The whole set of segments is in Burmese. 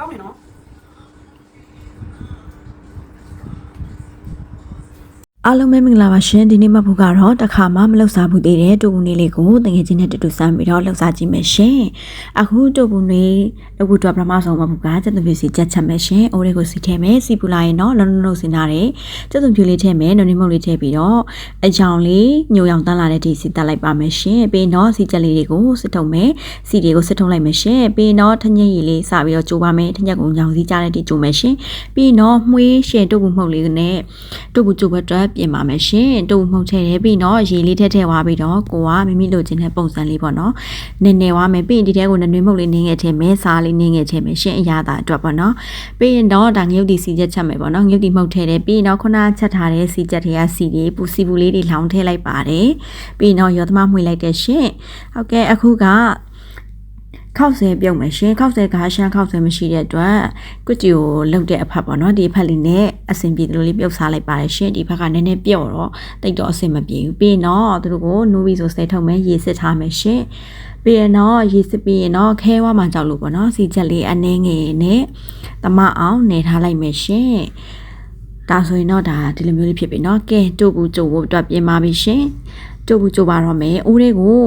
ကောင်းပြီ အားလုံးပဲမင်္ဂလာပါရှင်ဒီနေ့မှဖို့ကတော့တစ်ခါမှမလောက်စားဘူးသေးတဲ့တူဘူးလေးလေးကိုတငယ်ချင်းနဲ့တူတူစမ်းပြီးတော့လောက်စားကြည့်မယ်ရှင်အခုတူဘူးလေးတူဘူးတော့ပထမဆုံးမှဖို့ကစက်သွန်ပြူစီကြက်ချက်မယ်ရှင်အိုးလေးကိုစီထဲမယ်စီပူလာရင်တော့လုံးလုံးလုံးစင်ထားတယ်စက်သွန်ပြူလေးထဲမယ်နုံနေမုတ်လေးထဲပြီးတော့အကြောင်လေးညိုရောင်တန်းလာတဲ့ဒီစီတက်လိုက်ပါမယ်ရှင်ပြီးတော့စီချက်လေးတွေကိုစစ်ထုံမယ်စီတွေကိုစစ်ထုံလိုက်မယ်ရှင်ပြီးတော့ထညက်ရည်လေးစပြီးတော့ကြိုးပါမယ်ထညက်ကိုညောင်စီကြတဲ့ဒီကြိုးမယ်ရှင်ပြီးတော့မှွေးရှင်တူဘူးမှုတ်လေးနဲ့တူဘူးကြိုးဘက်အတွက်ပြင်ပါမယ်ရှင်တူဘူးမှုတ်ထည့်တယ်ပြီးတော့ရေလေးထည့်ထည့်သွားပြီးတော့ကိုကမိမိလိုချင်တဲ့ပုံစံလေးပေါ့နော်နည်းနည်းဝါမယ်ပြီးရင်ဒီထဲကိုနွေမှုတ်လေးနင်းငယ်ထည့်မယ်စားလေးနင်းငယ်ထည့်မယ်ရှင်အရသာအတွက်ပေါ့နော်ပြီးရင်တော့ဒါငရုတ်တီစီချက်ချက်မယ်ပေါ့နော်ငရုတ်တီမှုတ်ထည့်တယ်ပြီးရင်တော့ခုနချက်ထားတဲ့စီချက်တွေကစီတွေပူစီပူလေးတွေလောင်းထည့်လိုက်ပါတယ်ပြီးရင်တော့ရောသမားမှွေလိုက်တယ်ရှင်ဟုတ်ကဲ့အခုက ခောက်ဆဲပြုတ်မယ်ရှင်ခောက်ဆဲကရှမ်းခောက်ဆဲမရှိတဲ့အတွက်ကွတီကိုလှုပ်တဲ့အဖက်ပေါ့နော်ဒီအဖက်လေးနဲ့အဆင်ပြေတယ်လို့လေးပြုတ်စားလိုက်ပါတယ်ရှင်ဒီဘက်ကနည်းနည်းပြော့တော့တိတ်တော့အဆင်မပြေဘူးပြီးရင်တော့သူတို့ကိုနူးပြီးဆိုဆဲထုတ်မယ်ရေစစ်ထားမယ်ရှင်ပြီးရင်တော့ရေစစ်ပြီးရင်တော့ခဲဝါမှကြောက်လို့ပေါ့နော်စီချက်လေးအနှင်းငယ်နဲ့တမအောင်နေထားလိုက်မယ်ရှင်ဒါဆိုရင်တော့ဒါဒီလိုမျိုးလေးဖြစ်ပြီเนาะကဲတို့ဘူးကြို့ဖို့အတွက်ပြင်ပါပြီရှင်တို့ဘူးကြို့ပါတော့မယ်အိုးတွေကို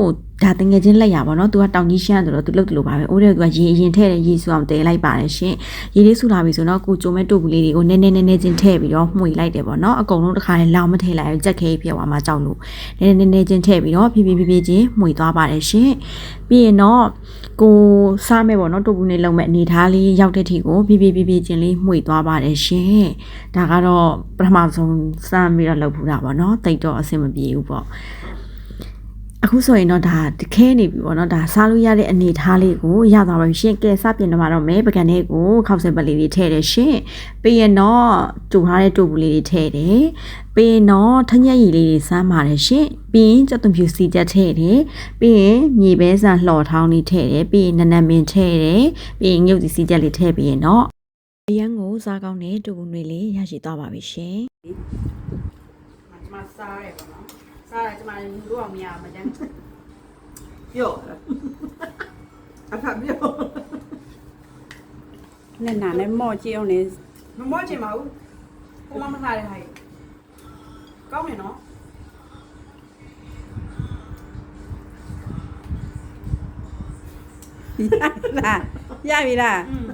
ဒါတငယ်ချင်းလက်ရပါတော့သူကတောင်ကြီးရှမ်းဆိုတော့သူလှုပ်တယ်လို့ပါပဲအိုးတွေကရေအရင်ထည့်တယ်ရေဆူအောင်တဲလိုက်ပါတယ်ရှင်ရေလေးဆူလာပြီဆိုတော့ကိုကြိုမဲ့တို့ဘူးလေးတွေကိုနည်းနည်းနည်းနည်းချင်းထည့်ပြီးတော့မှွေလိုက်တယ်ပေါ့နော်အကုန်လုံးတစ်ခါလေလောင်မထည့်လိုက်ဘူးကြက်ခဲဖြစ်သွားမှကြောက်လို့နည်းနည်းနည်းနည်းချင်းထည့်ပြီးတော့ဖြည်းဖြည်းဖြည်းဖြည်းချင်းမှွေသွားပါတယ်ရှင်ပြီးရင်တော့ကိုစားမဲ့ပေါ့နော်တို့ဘူးလေးလုံးမဲ့အနေထားလေးရောက်တဲ့ထိကိုဖြည်းဖြည်းဖြည်းဖြည်းချင်းလေးမှွေသွားပါတယ်ရှင်ဒါကတော့ပထမဆုံးစမ်းပြီးတော့လုပ်ဖူးတာပေါ့နော်တိတ်တော့အဆင်မပြေဘူးပေါ့ အခုဆိုရင်တော့ဒါတခဲနေပြီပေါ့နော်ဒါစားလို့ရတဲ့အနေထားလေးကိုရသွားပါပြီရှင်ကဲစပြင်တော့မှာတော့မဲပကံလေးကိုခောက်ဆဲပလေးလေးထည့်တယ်ရှင်ပြီးရင်တော့တူထားတဲ့တူဘူးလေးတွေထည့်တယ်ပြီးရင်တော့ထညက်ရည်လေးတွေစမ်းပါတယ်ရှင်ပြီးရင်ကြက်သွန်ဖြူစီတက်ထည့်တယ်ပြီးရင်မြေပဲဆန်လှော်ထောင်းလေးထည့်တယ်ပြီးရင်နနမင်ထည့်တယ်ပြီးရင်ငုတ်စီစီတက်လေးထည့်ပြီးရင်တော့အရန်ကိုစားကောင်းတဲ့တူဘူးတွေလေးရရှိသွားပါပြီရှင်ကျမစားရဲပေါ့နော် စားရဲကျမလူတော့အောင်မရမကျန်းပြော့အဖပြော့နဲ့နာနဲ့မော့ကြည့်အောင်လေ မမောချင်ပါဘူးဟိုမမထားတဲ့ဟာကောင်းပြီနော်ရလားရပြီလားอืม